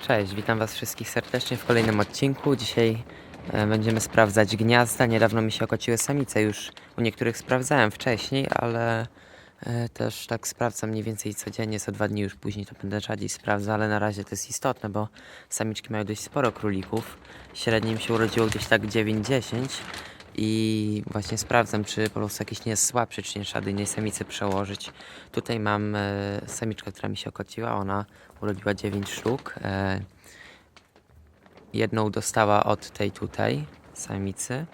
Cześć, witam Was wszystkich serdecznie w kolejnym odcinku. Dzisiaj e, będziemy sprawdzać gniazda. Niedawno mi się okociły samice, już u niektórych sprawdzałem wcześniej, ale e, też tak sprawdzam mniej więcej codziennie, co dwa dni już później to będę rzadziej sprawdzał, ale na razie to jest istotne, bo samiczki mają dość sporo królików. Średnio im się urodziło gdzieś tak 9-10 i właśnie sprawdzam, czy po prostu jakiś nie jest słabszy, czy nie trzeba innej samicy przełożyć. Tutaj mam e, samiczkę, która mi się okociła, ona urodziła 9 sztuk. E, jedną dostała od tej tutaj samicy.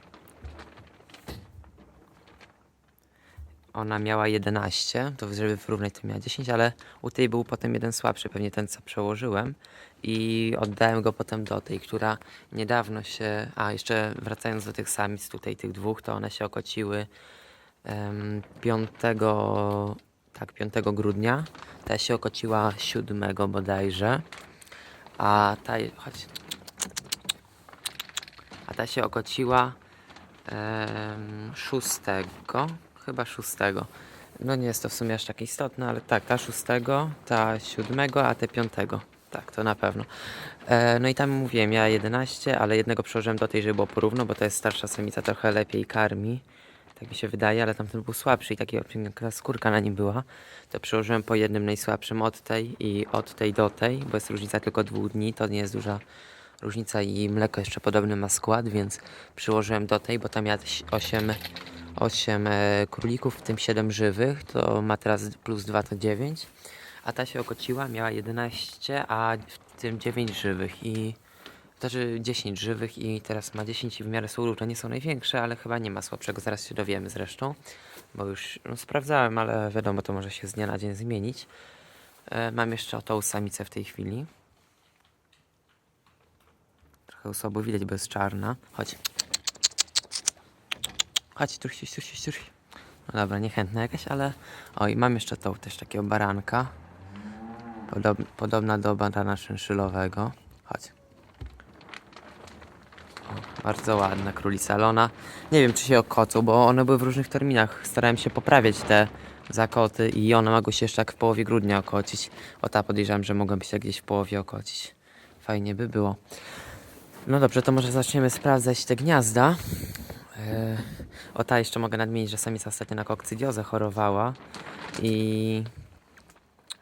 Ona miała 11, to żeby wyrównać to miała 10, ale u tej był potem jeden słabszy, pewnie ten co przełożyłem. I oddałem go potem do tej, która niedawno się, a jeszcze wracając do tych samic tutaj, tych dwóch, to one się okociły em, 5, tak, 5 grudnia, ta się okociła 7 bodajże, a ta, chodź, a ta się okociła em, 6, chyba 6. No nie jest to w sumie aż tak istotne, ale tak, ta 6, ta 7, a te 5. Tak, to na pewno. E, no i tam mówiłem, ja 11, ale jednego przełożyłem do tej, żeby było porówno, bo to jest starsza samica, trochę lepiej karmi. Tak mi się wydaje, ale tamten był słabszy i taka skórka na nim była. To przełożyłem po jednym najsłabszym od tej i od tej do tej, bo jest różnica tylko dwóch dni, to nie jest duża różnica i mleko jeszcze podobny ma skład, więc przyłożyłem do tej, bo tam miała 8, 8 e, królików, w tym 7 żywych, to ma teraz plus 2 to 9. A ta się okociła, miała 11, a w tym 9 żywych i znaczy 10 żywych i teraz ma 10 i w miarę są różne, nie są największe, ale chyba nie ma słabszego, zaraz się dowiemy zresztą, bo już no, sprawdzałem, ale wiadomo, to może się z dnia na dzień zmienić. E, mam jeszcze o tą samicę w tej chwili. Trochę słabo widać, bo jest czarna. Chodź. Chodź, truś, truś, truś, truś. No dobra, niechętna jakaś, ale... Oj, mam jeszcze tą też takiego baranka. Podob, podobna do barana szynszylowego. Chodź. O, bardzo ładna królica Lona. Nie wiem, czy się okocą, bo one były w różnych terminach. Starałem się poprawiać te zakoty i one mogły się jeszcze tak w połowie grudnia okocić. O ta podejrzewam, że mogą się gdzieś w połowie okocić. Fajnie by było. No dobrze, to może zaczniemy sprawdzać te gniazda. E, o ta jeszcze mogę nadmienić, że samica ostatnio na kokcydiozę chorowała i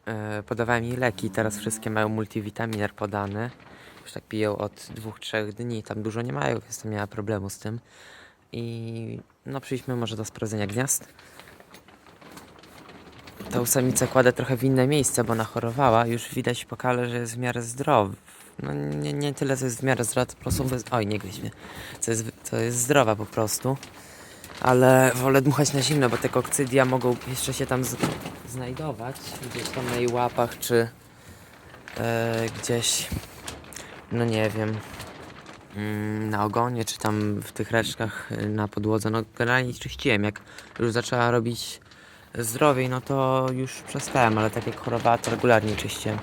e, podawałem jej leki. Teraz wszystkie mają multivitaminer podany. Już tak piją od dwóch, trzech dni. Tam dużo nie mają, więc to miała problemu z tym. I no przyjdźmy może do sprawdzenia gniazd. Tą samicę kładę trochę w inne miejsce, bo ona chorowała. Już widać po kale, że jest w miarę zdrowa. No nie, nie tyle, co jest w miarę zdrowa, po prostu... Oj, nie gryź. Co jest, to jest zdrowa po prostu. Ale wolę dmuchać na zimno, bo te kokcydia mogą jeszcze się tam znajdować. Gdzieś tam na jej łapach, czy e, gdzieś... No nie wiem. mm, Na ogonie, czy tam w tych resztkach y, na podłodze. No generalnie czyściłem. Jak już zaczęła robić zdrowiej, no to już przestałem, ale tak jak chorowała, to regularnie czyściłem.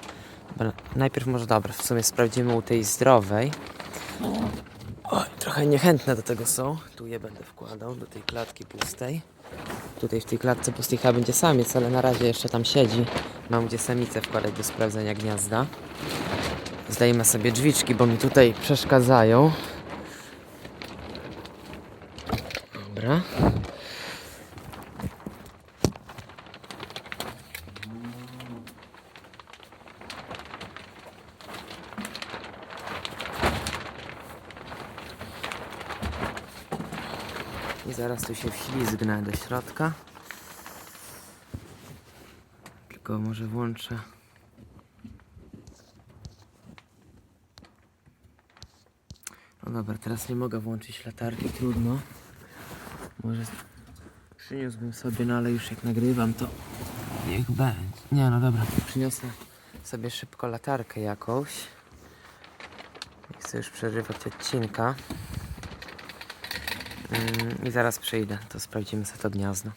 Najpierw może dobra, w sumie sprawdzimy u tej zdrowej. Oj, trochę niechętne do tego są. Tu je będę wkładał, do tej klatki pustej. Tutaj w tej klatce pustej chyba będzie samiec, ale na razie jeszcze tam siedzi. Mam gdzie samicę wkładać do sprawdzenia gniazda. Zdajemy sobie drzwiczki, bo mi tutaj przeszkadzają. Dobra. I zaraz tu się wślizgnę do środka. Tylko może włączę. No dobra, teraz nie mogę włączyć latarki, trudno. Może przyniósłbym sobie, no ale już jak nagrywam, to niech będzie. Nie, no dobra, przyniosę sobie szybko latarkę jakąś. Nie chcę już przerywać odcinka. Mm, I zaraz przyjdę, to sprawdzimy sobie to gniazdo.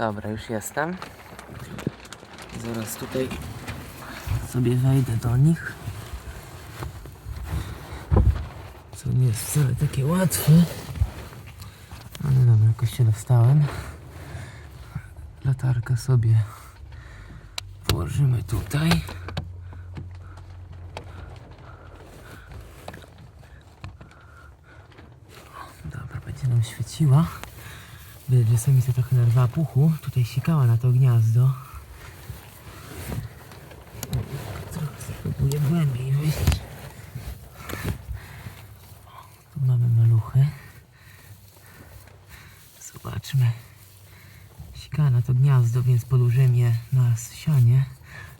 Dobra, już jestem. Zaraz tutaj sobie wejdę do nich. Co nie jest wcale takie łatwe. Ale dobra, jakoś się dostałem. Latarkę sobie włożymy tutaj. Dobra, będzie nam świeciła. Widać, że trochę narwała puchu. Tutaj sikała na to gniazdo. Trochę spróbuję głębiej wyjść. Tu mamy maluchy. Zobaczmy. Sikała na to gniazdo, więc podłożyłem je na sianie.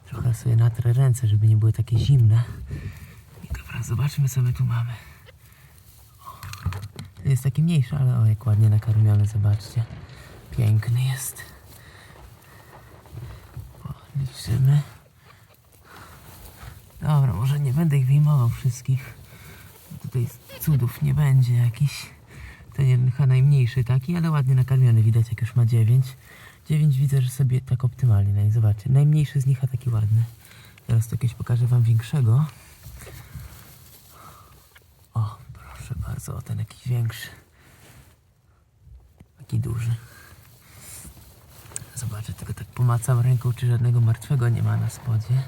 Trochę sobie natrę ręce, żeby nie były takie zimne. I dobra, zobaczmy co my tu mamy. Jest taki mniejszy, ale o jak ładnie nakarmiony, zobaczcie. Piękny jest. Liczymy. Dobra, może nie będę ich wyjmował wszystkich. Tutaj cudów nie będzie jakiś. Ten chyba najmniejszy taki, ale ładnie nakarmiony widać jak już ma 9. 9 widzę, że sobie tak optymalnie. No i zobaczcie, najmniejszy z nich a taki ładny. Teraz to jakieś pokażę wam większego. O, proszę bardzo, o ten jakiś większy. Taki duży. Zobaczę, tylko tak pomacam ręką, czy żadnego martwego nie ma na spodzie.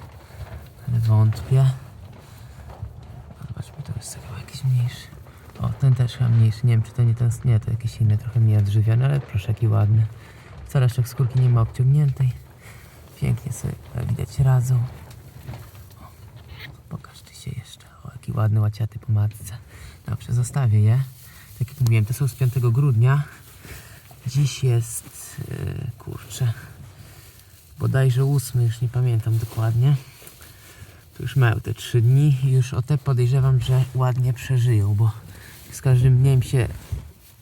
Ale wątpię. Zobaczmy, to jest chyba jakiś mniejszy. O, ten też chyba mniejszy. Nie wiem, czy to nie ten, nie, to jakiś inny, trochę mniej odżywiony, ale proszę, jaki ładny. Jeszcze skórki nie ma obciągniętej. Pięknie sobie widać radzą. O, pokaż ty się jeszcze. O, jaki ładny, łaciaty po matce. Dobrze, zostawię je. Tak jak mówiłem, to są z 5 grudnia. Dziś jest, yy, kurczę, bodajże 8, już nie pamiętam dokładnie. To już mają te 3 dni i już o te podejrzewam, że ładnie przeżyją, bo z każdym dniem się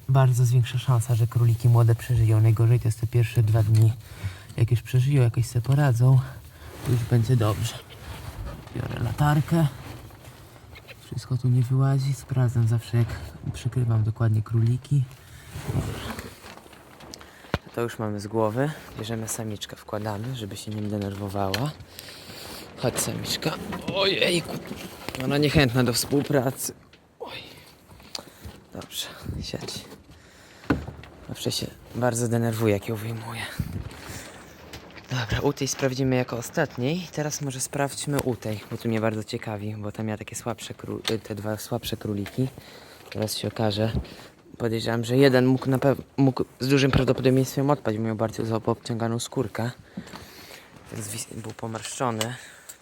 bardzo zwiększa szansa, że króliki młode przeżyją. Najgorzej to jest te pierwsze dwa dni. Jak już przeżyją, jakoś sobie poradzą, to już będzie dobrze. Biorę latarkę. Wszystko tu nie wyłazi. Sprawdzam zawsze, jak przykrywam dokładnie króliki. To już mamy z głowy. Bierzemy samiczkę, wkładamy, żeby się nie denerwowała. Chodź samiczka. Ojejku. Ona niechętna do współpracy. Oj. Dobrze, siedź. Zawsze się bardzo denerwuje, jak ją wyjmuję. Dobra, u tej sprawdzimy jako ostatniej. Teraz może sprawdźmy u tej, bo tu mnie bardzo ciekawi, bo tam miała takie słabsze y, te dwa słabsze króliki. Teraz się okaże. Podejrzewam, że jeden mógł, na mógł z dużym prawdopodobieństwem odpaść, bo miał bardzo słabo obciąganą skórkę. Zwis- był pomarszczony.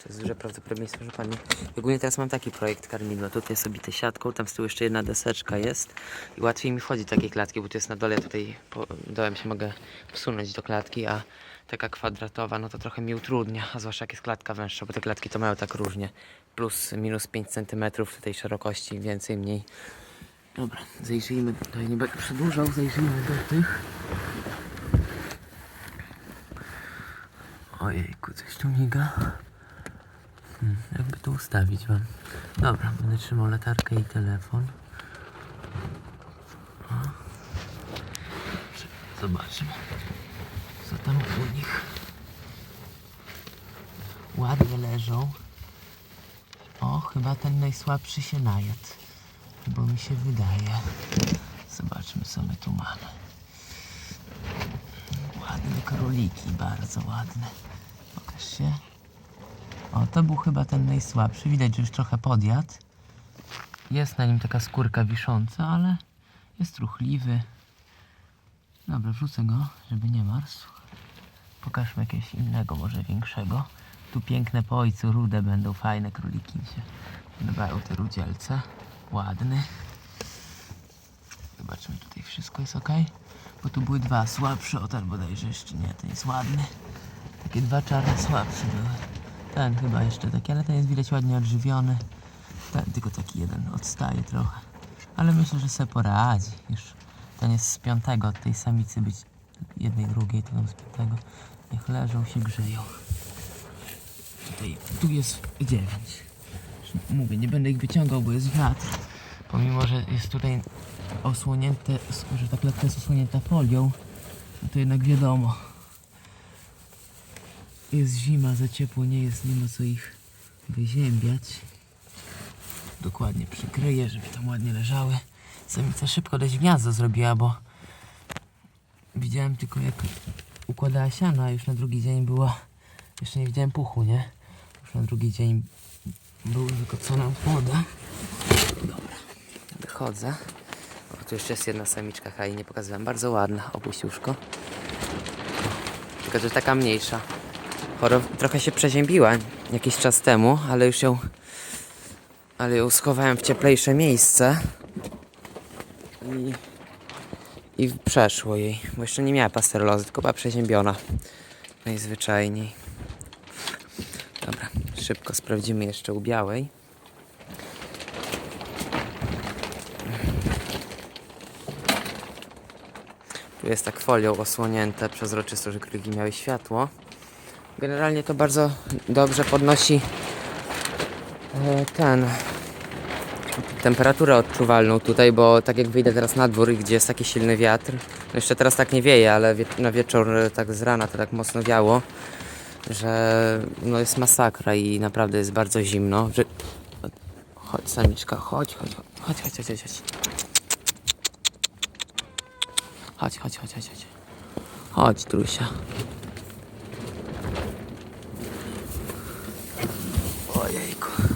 To jest duże prawdopodobieństwo, że pani. Ogólnie teraz mam taki projekt karmidła. Tutaj sobie te siatką, tam z tyłu jeszcze jedna deseczka jest. I łatwiej mi wchodzi takie klatki, bo to jest na dole, tutaj dołem się mogę wsunąć do klatki, a taka kwadratowa, no to trochę mi utrudnia, a zwłaszcza jak jest klatka węższa, bo te klatki to mają tak różnie. Plus, minus 5 cm tej szerokości, więcej, mniej. Dobra, zajrzyjmy tutaj, nie będę przedłużał, zajrzyjmy do tych. Ojejku, coś tu miga. Hmm, jakby to ustawić wam. Dobra, będę trzymał latarkę i telefon. O. Zobaczmy, tam u nich. Ładnie leżą. O, chyba ten najsłabszy się najadł. Bo mi się wydaje. Zobaczmy, co my tu mamy. Ładne króliki, bardzo ładne. Pokaż się. O, to był chyba ten najsłabszy. Widać, że już trochę podjadł. Jest na nim taka skórka wisząca, ale jest ruchliwy. Dobra, wrzucę go, żeby nie marzł. Pokażmy jakiegoś innego, może większego. Tu piękne po ojcu, rude będą, fajne króliki się podobają te rudzielce. Ładny. wszystko jest ok? Bo tu były dwa słabsze, o ten bodajże jeszcze nie, ten jest ładny. Takie dwa czarne słabsze były. Ten chyba jeszcze taki, ale ten jest widać ładnie odżywiony. Ten tylko taki jeden odstaje trochę. Ale myślę, że sobie poradzi. Już ten jest z piątego od tej samicy być jednej, drugiej, to z piątego. Niech leżą, się grzeją. Tutaj, tu jest dziewięć. Mówię, nie będę ich wyciągał, bo jest wiatr. Pomimo, że jest tutaj osłonięte, że ta klatka jest osłonięta folią, no to jednak wiadomo. Jest zima, za ciepło nie jest, nie ma co ich wyziębiać. Dokładnie przykryję, żeby tam ładnie leżały. Samica szybko dość gniazdo zrobiła, bo widziałem tylko jak układała siano, a już na drugi dzień była, jeszcze nie widziałem puchu, nie? Już na drugi dzień był wykocona woda. Dobra, wychodzę. O, tu jeszcze jest jedna samiczka, Kai, nie pokazywałem. Bardzo ładna, opuściuszko. Tylko, że taka mniejsza. Choro, trochę się przeziębiła jakiś czas temu, ale już ją ale ją schowałem w cieplejsze miejsce i przeszło jej, bo jeszcze nie miała pasterozy, tylko była przeziębiona najzwyczajniej. Dobra, szybko sprawdzimy jeszcze u białej. Tu jest tak folią osłonięte przezroczysto, że kryliki miały światło. Generalnie to bardzo dobrze podnosi e, ten temperaturę odczuwalną tutaj, bo tak jak wyjdę teraz na dwór, gdzie jest taki silny wiatr, no jeszcze teraz tak nie wieje, ale wie, na wieczór e, tak z rana to tak mocno wiało, że no jest masakra i naprawdę jest bardzo zimno. Że... Chodź samiczka, chodź, chodź, chodź, chodź, chodź, chodź, chodź. Chodź, chodź, chodź, chodź, chodź. Trusia. Ojejku.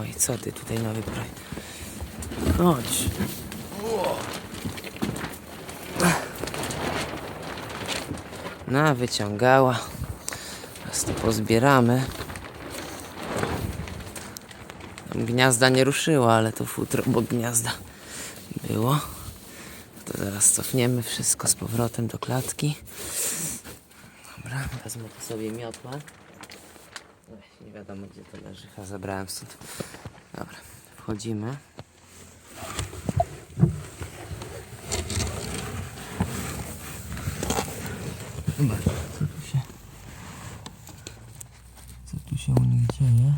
Oj, co ty tutaj nowy projekt? Chodź. No, wyciągała. Teraz to pozbieramy. Tam gniazda nie ruszyła, ale to futro obok gniazda było. To zaraz cofniemy wszystko z powrotem do klatki. Dobra, wezmę to sobie miotła. Nie wiadomo gdzie to leży, a zabrałem stąd. Dobra, wchodzimy co tu się... Co tu się u nich dzieje?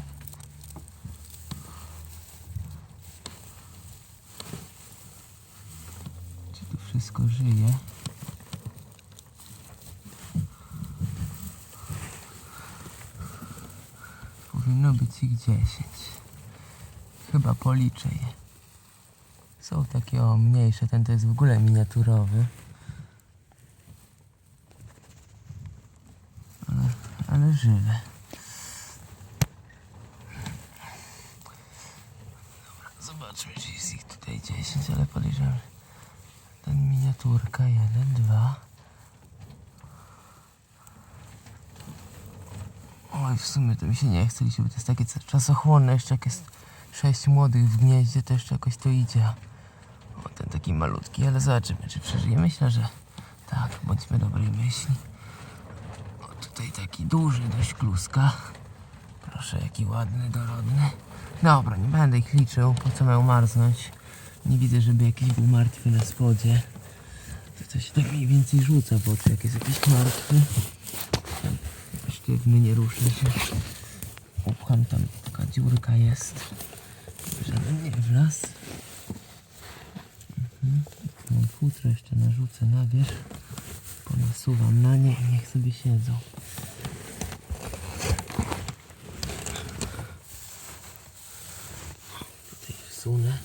Czy tu wszystko żyje? 10. Chyba policzę je. Są takie o mniejsze, ten to jest w ogóle miniaturowy. Ale, ale żywe. Dobra, zobaczmy, czy jest ich tutaj 10, ale podejrzewam, ten miniaturka, jeden, dwa. W sumie to mi się nie chce liczyć, bo to jest takie czasochłonne, jeszcze jak jest sześć młodych w gnieździe, to jeszcze jakoś to idzie. O, ten taki malutki, ale zobaczymy, czy przeżyje. Myślę, że tak, bądźmy dobrej myśli. O, tutaj taki duży dość kluska. Proszę, jaki ładny, dorodny. Dobra, nie będę ich liczył, po co mają marznąć. Nie widzę, żeby jakiś był martwy na spodzie. To, się tak mniej więcej rzuca oczy, jak jest jakiś martwy. Sztywny, nie ruszy się. Upcham tam, taka dziurka jest. Żebym nie wlazł. Mhm. Mam futro jeszcze narzucę na wierzch. Ponasuwam na nie i niech sobie siedzą. Tutaj wsunę.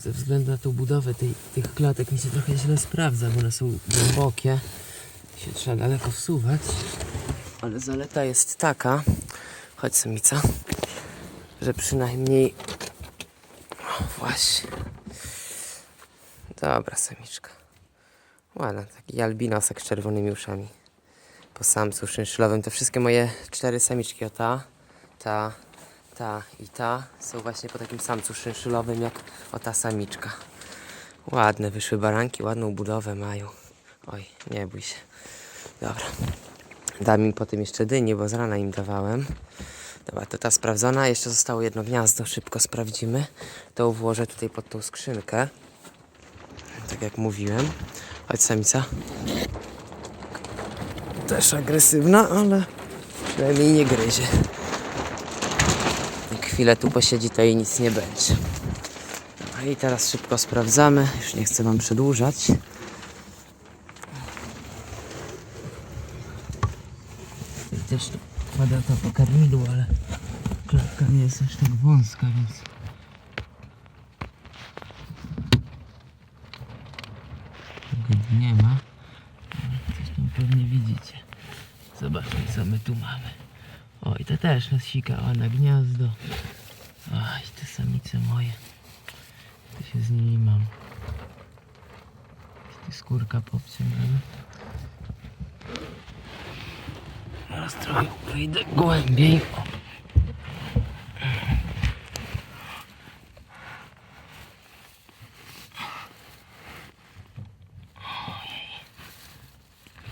Ze względu na tą budowę tej, tych klatek mi się trochę źle sprawdza, bo one są głębokie. Trzeba daleko wsuwać. Ale zaleta jest taka, chodź samica, że przynajmniej... Właśnie. Dobra samiczka. Ładna, taki albinosek z czerwonymi uszami. Po samcu szynszylowym to wszystkie moje cztery samiczki. O ta, ta, ta i ta są właśnie po takim samcu szynszylowym jak o ta samiczka. Ładne wyszły baranki, ładną budowę mają. Oj, nie bój się. Dobra. Dam im potem jeszcze dyni, bo z rana im dawałem. Dobra, to ta sprawdzona. Jeszcze zostało jedno gniazdo, szybko sprawdzimy. To włożę tutaj pod tą skrzynkę. Tak jak mówiłem. Chodź samica. Też agresywna, ale przynajmniej nie gryzie. Chwilę tu posiedzi, to jej nic nie będzie. Dobra, i teraz szybko sprawdzamy. Już nie chcę wam przedłużać. Też tu kładę to po karmidłu, ale klatka nie jest aż tak wąska, więc... Tego nie ma. Ale Coś tam pewnie widzicie. Zobaczmy co my tu mamy. Oj, to też nas sikała na gniazdo. Oj, te samice moje. To się z nimi mam. Skórka popciągamy. Teraz trochę wyjdę głębiej.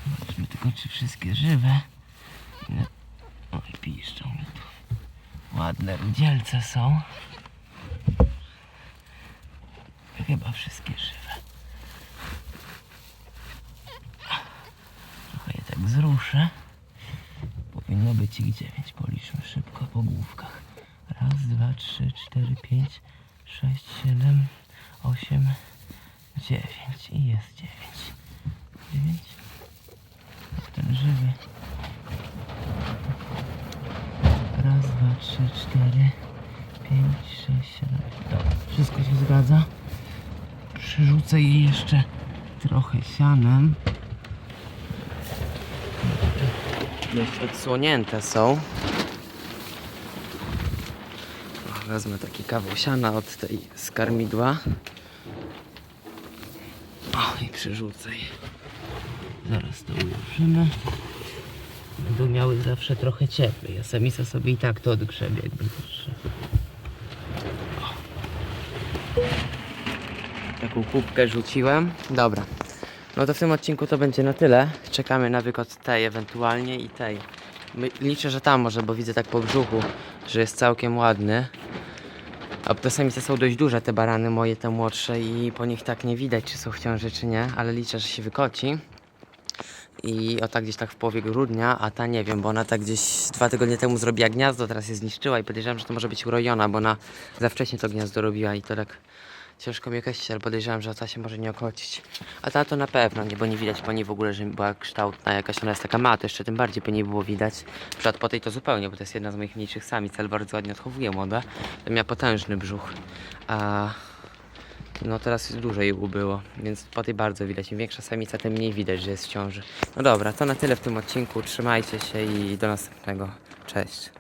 Zobaczmy tylko, czy wszystkie żywe. No. Oj, piszczą mi tu. Ładne rudzielce są. Chyba wszystkie żywe. Trochę je tak wzruszę. Powinno być ich dziewięć. Policzmy szybko po główkach. Raz, dwa, trzy, cztery, pięć, sześć, siedem, osiem, dziewięć. I jest dziewięć. Dziewięć. Ten żywy. Raz, dwa, trzy, cztery, pięć, sześć, siedem. Dobra, wszystko się zgadza. Przerzucę je jeszcze trochę sianem. Dość odsłonięte są. Wezmę taki kawał siana od tej skarmidła. O, i przerzucę je. Zaraz to ułożymy. Będą miały zawsze trochę cieplej, a samica sobie i tak to odgrzebie, jakby. Taką kubkę rzuciłem. Dobra. No to w tym odcinku to będzie na tyle. Czekamy na wykot tej ewentualnie i tej. My, liczę, że tam może, bo widzę tak po brzuchu, że jest całkiem ładny. A te samice są dość duże, te barany moje, te młodsze i po nich tak nie widać, czy są w ciąży, czy nie, ale liczę, że się wykoci. I o tak gdzieś tak w połowie grudnia, a ta nie wiem, bo ona tak gdzieś dwa tygodnie temu zrobiła gniazdo, teraz je zniszczyła i podejrzewam, że to może być urojona, bo ona za wcześnie to gniazdo robiła i to tak ciężko mi określić, ale podejrzewam, że ta się może nie okocić. A ta to na pewno, nie, bo nie widać po niej w ogóle, że była kształtna jakaś, ona jest taka ma, to jeszcze tym bardziej po niej było widać. W przykład po tej to zupełnie, bo to jest jedna z moich mniejszych samic, ale bardzo ładnie odchowuje młoda. To miała potężny brzuch, a no teraz dużo jej ubyło, więc po tej bardzo widać. Im większa samica, tym mniej widać, że jest w ciąży. No dobra, to na tyle w tym odcinku. Trzymajcie się i do następnego. Cześć.